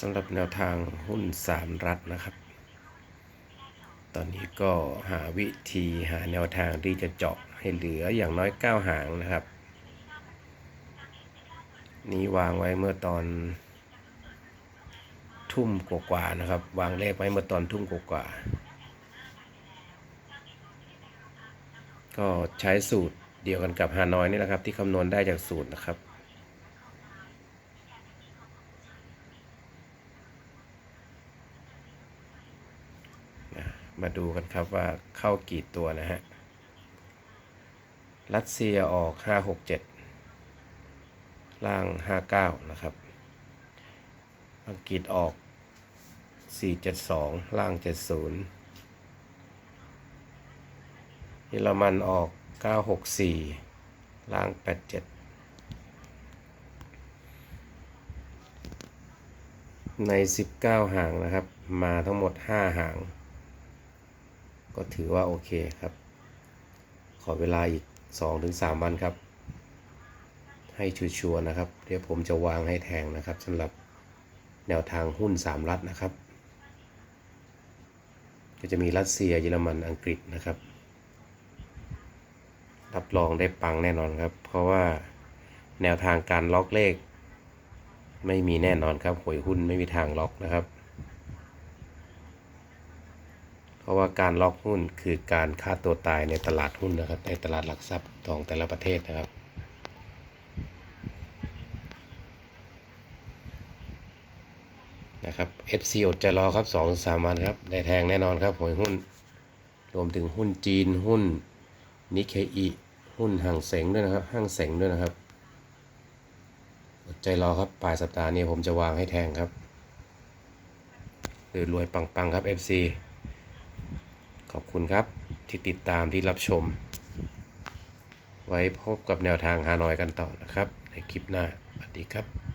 สำหรับแนวทางหุ้นสามรัฐนะครับ ตอนนี้ก็หาวิธีหาแนวทางที่จะเจาะให้เหลืออย่างน้อย 9 หางนะครับ นี้วางไว้เมื่อตอนทุ่มกว่าๆนะครับ วางเลขไว้เมื่อตอนทุ่มกว่าๆก็ใช้สูตรเดียวกันกับฮานอยนี่แหละครับ ที่คำนวณได้จากสูตรนะครับ มาดูกันครับว่าเข้ากี่ตัวนะฮะ รัสเซียออก 567 ล่าง 59 นะครับ อังกฤษออก 472 ล่าง 70 เยอรมันออก 964 ล่าง 87ใน 19 หางนะครับ มาทั้งหมด 5 หาง ก็ถือว่าโอเคครับ ขอเวลาอีก 2-3 วันครับ ให้ชัวร์นะครับ เดี๋ยวผมจะวางให้แทงนะครับสำหรับแนวทางหุ้น 3 รัฐนะครับ ก็จะมีรัสเซียเยอรมันอังกฤษนะครับ รับรองได้ปังแน่นอนครับ เพราะว่าแนวทางการล็อกเลข ไม่มีแน่นอนครับหวยหุ้นไม่มีทางล็อกนะครับ เพ ราะว่าการล็อกหุ้นคือการฆ่าตัวตายในตลาดหุ้นนะครับ ในตลาดหลักทรัพย์ของแต่ละประเทศนะครับ นะครับ FC อดใจรอครับสองสามวันครับ ได้แทงแน่นอนครับหวยหุ้น รวมถึงหุ้นจีนหุ้นนิเคอีหุ้นห่างเสงด้วยนะครับห้างเสงด้วยนะครับอดใจรอครับปลายสัปดาห์นี้ผมจะวางให้แทงครับรวยรวยปังๆครับ FC คุณครับที่ติดตามที่รับชม ไว้พบกับแนวทางฮานอยกันต่อนะครับ ในคลิปหน้า สวัสดีครับ